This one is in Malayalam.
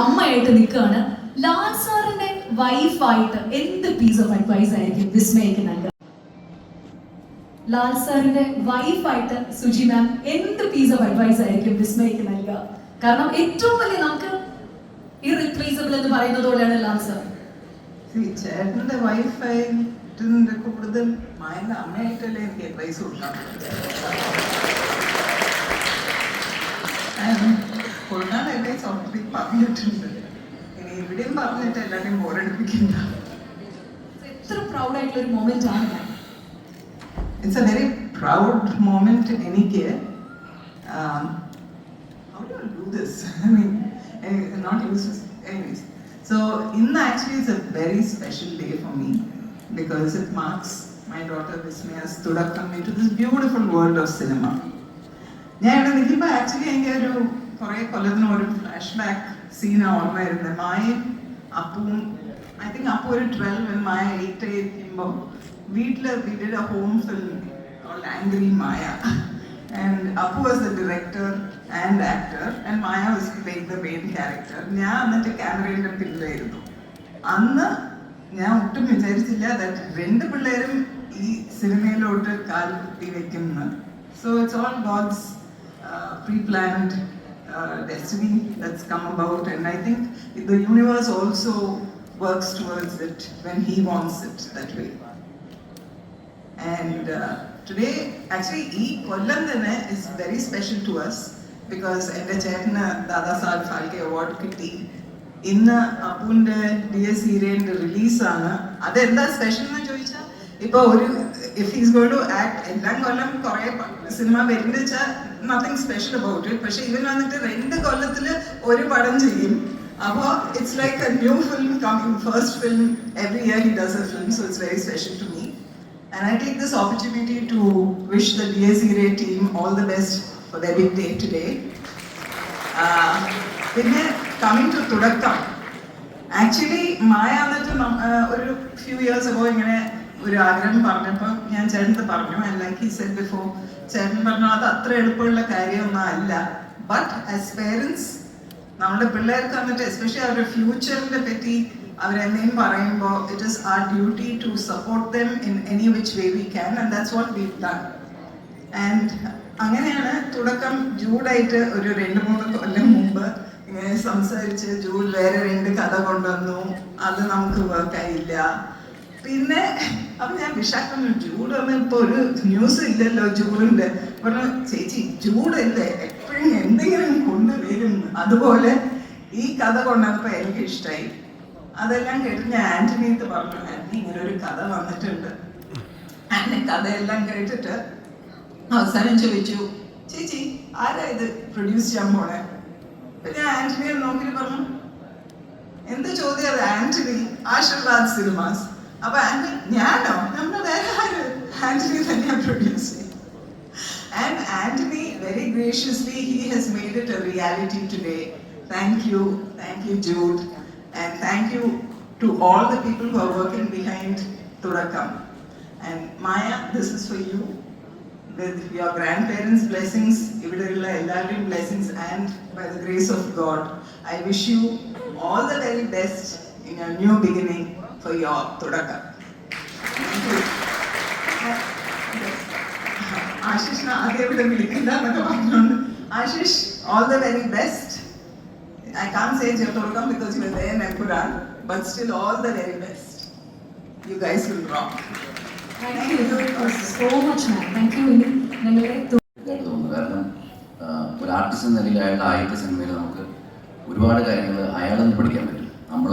അമ്മയായിട്ട് നിൽക്കുകയാണ്. ലാൽ സാറിന്റെ വൈഫായിട്ട് എന്ത് പീസ് ഓഫ് അഡ്വൈസ് ആയിരിക്കും വിസ്മയക്ക് നൽകുക? ലാൽ സാറിന്റെ വൈഫായിട്ട് സുജി മാം എന്ത് പീസ് ഓഫ് അഡ്വൈസ് ആയിരിക്കും വിസ്മയക്ക് നൽകുക? കാരണം ഏറ്റവും വലിയ നമുക്ക് ഇറീപ്ലേസബിൾ എന്ന് പറയുന്നത് പോലെയാണ് ലാൽ സാർ. ചേട്ടന്റെ വൈഫായിട്ട് കൂടുതൽ മായന്റെ അമ്മയായിട്ടല്ലേ എനിക്ക് അഡ്വൈസ് കൊടുക്കാൻ കൊടുക്കാൻ അഡ്വൈസ് ഓൾറെഡി പറഞ്ഞിട്ടുണ്ട് ഇനി ഇവിടെയും പറഞ്ഞിട്ട് എല്ലാവരെയും ബോറടിപ്പിക്കണ്ട എത്ര പ്രൗഡ് ആയിട്ടുള്ള ഒരു മൊമെന്റ് ആണ് ma'am it's a very proud moment എനിക്ക് um, how do I do this? I mean, eh, not used to, anyways. So, in actually is a very special day for me because it marks my daughter Vismaya's തുടക്കം into this beautiful world of cinema. ഞാൻ ഇവിടെ നിൽക്കുമ്പോൾ ആക്ച്വലി എനിക്ക് ഒരു കുറേ കൊല്ലത്തിന് ഒരു ഫ്ലാഷ് ബാക്ക് സീനാണ് ഓർമ്മ വരുന്നത്. മായയും അപ്പവും ഐ തിങ്ക് അപ്പു ഒരു ട്വൽവ് മായ എയ്റ്റ് ഇരിക്കുമ്പോൾ വീട്ടിൽ വീട്ടിൽ home film angry Maya. And Appu was the director and actor and Maya was playing the main character ഞാൻ എന്നിട്ട് ക്യാമറയുടെ പിന്നിലായിരുന്നു അന്ന് ഞാൻ ഒട്ടും വിചാരിച്ചില്ല ദാറ്റ് രണ്ട് പിള്ളേരും ഈ സിനിമയിലോട്ട് കാൽ കുത്തി വെക്കുന്നു so it's all God's preplanned destiny that's come about and I think the universe also works towards it when he wants it that way and today actually ഈ കൊല്ലം തന്നെ is very special to us because എന്റെ ചേട്ടന് ദാദാ സാഹബ് ഫാൽക്കെ അവാർഡ് കിട്ടി. ഇന്ന് അപ്പുവിന്റെ ഡി എസ് ഹീരേന്റെ റിലീസാണ് അതെന്താ സ്പെഷ്യൽ എന്ന് ചോദിച്ചാൽ ഇപ്പൊ ഒരു if is going to act എല്ലാം കൊല്ലം കുറെ സിനിമ വരുന്നത് വെച്ചാൽ നത്തിങ് സ്പെഷ്യൽ അബൌട്ട് ഇറ്റ് പക്ഷെ ഇവൻ വന്നിട്ട് രണ്ട് കൊല്ലത്തിൽ ഒരു പടം ചെയ്യും. അപ്പോൾ it's like a new film coming first film every year he does a film so it's very special to me and I take this opportunity to wish the D S Ray team all the best for the big day today പിന്നെ കമ്മിങ് ടു തുടക്കം ആക്ച്വലി മായ എന്നിട്ട് ഒരു ഫ്യൂ ഇയേഴ്സ് അഗോ ഇങ്ങനെ ഒരു ആഗ്രഹം പറഞ്ഞപ്പോൾ ഞാൻ ചേട്ടൻ പറഞ്ഞു I like he said before ചേട്ടൻ പറഞ്ഞു അത് അത്ര എളുപ്പമുള്ള കാര്യമൊന്നും അല്ല. ബട്ട് ആസ് പേരൻസ് നമ്മുടെ പിള്ളേർക്ക് വന്നിട്ട് എസ്പെഷ്യലി അവരുടെ ഫ്യൂച്ചറിനെ പറ്റി അവരെന്തെങ്കിലും പറയുമ്പോൾ it is our duty to support them in any which way we can and that's what we done and അങ്ങനെയാണ് തുടക്കം ജൂഡായിട്ട് ഒരു രണ്ട് മൂന്ന് കൊല്ലം മുമ്പ് ഇങ്ങനെ സംസാരിച്ച് ജൂഡ് വേറെ രണ്ട് കഥ കൊണ്ടുവന്നു. അത് നമുക്ക് വർക്കായില്ല പിന്നെ അപ്പൊ ഞാൻ വിശാഖം വന്ന് ഇപ്പൊ ഒരു ന്യൂസ് ഇല്ലല്ലോ ജൂഡിന്റെ പറഞ്ഞു ചേച്ചി ജൂഡല്ലേ എപ്പോഴും എന്തെങ്കിലും കൊണ്ടുവരും അതുപോലെ ഈ കഥ കൊണ്ടപ്പോ എനിക്ക് ഇഷ്ടമായി അതെല്ലാം കേട്ട് ഞാൻ ആന്റണിയത്ത് പറഞ്ഞു ആന്റണി ഇങ്ങനെ ഒരു കഥ വന്നിട്ടുണ്ട്. ആന്റണി കഥയെല്ലാം കേട്ടിട്ട് അവസാനം ചോദിച്ചു ചേച്ചി ആരാ ഇത് പ്രൊഡ്യൂസ് ചെയ്യാൻ പോണേ? ഞാൻ ആന്റണിയെ നോക്കിയിട്ട് പറഞ്ഞു എന്ത് ചോദ്യം അത് ആന്റണി? ആശീർവാദ് സിനിമാസ്. അപ്പൊ ആന്റണി ഞാനോ നമ്മുടെ വേറെ ആര് ആന്റണി തന്നെയാ പ്രൊഡ്യൂസ് ചെയ്യും And Anthony, very graciously, he has made it a reality today. Thank you, thank you, Jude, and thank you to all the people who are working behind Turakam. And Maya, this is for you. With your grandparents' blessings, ഇവിടെയുള്ള എല്ലാവരുടെയും blessings, and by the grace of God, I wish you all the very best in your new beginning for your Turakam. Thank you. ആശിഷിനെ ആദ്യം ഇവിടെ വിളിക്കണ്ട എന്നൊക്കെ പറഞ്ഞുകൊണ്ട്. Ashish all the very best I can say ചെറുത്തോടക്കം because you they നെപ്പുരാൻ but still all the very best you guys will rock thank you so much ma'am thank you ഇനി നിങ്ങളുടെ ഇതായിട്ട് തോന്നുന്നു. കാരണം ആഹ്, ഒരു ആർട്ടിസ്റ്റ് എന്ന നിലയിൽ അയാളുടെ ആദ്യത്തെ സിനിമയിൽ നമുക്ക് ഒരുപാട് കാര്യങ്ങൾ അയാളിൽ നിന്ന് പഠിക്കാൻ പറ്റും. നമ്മൾ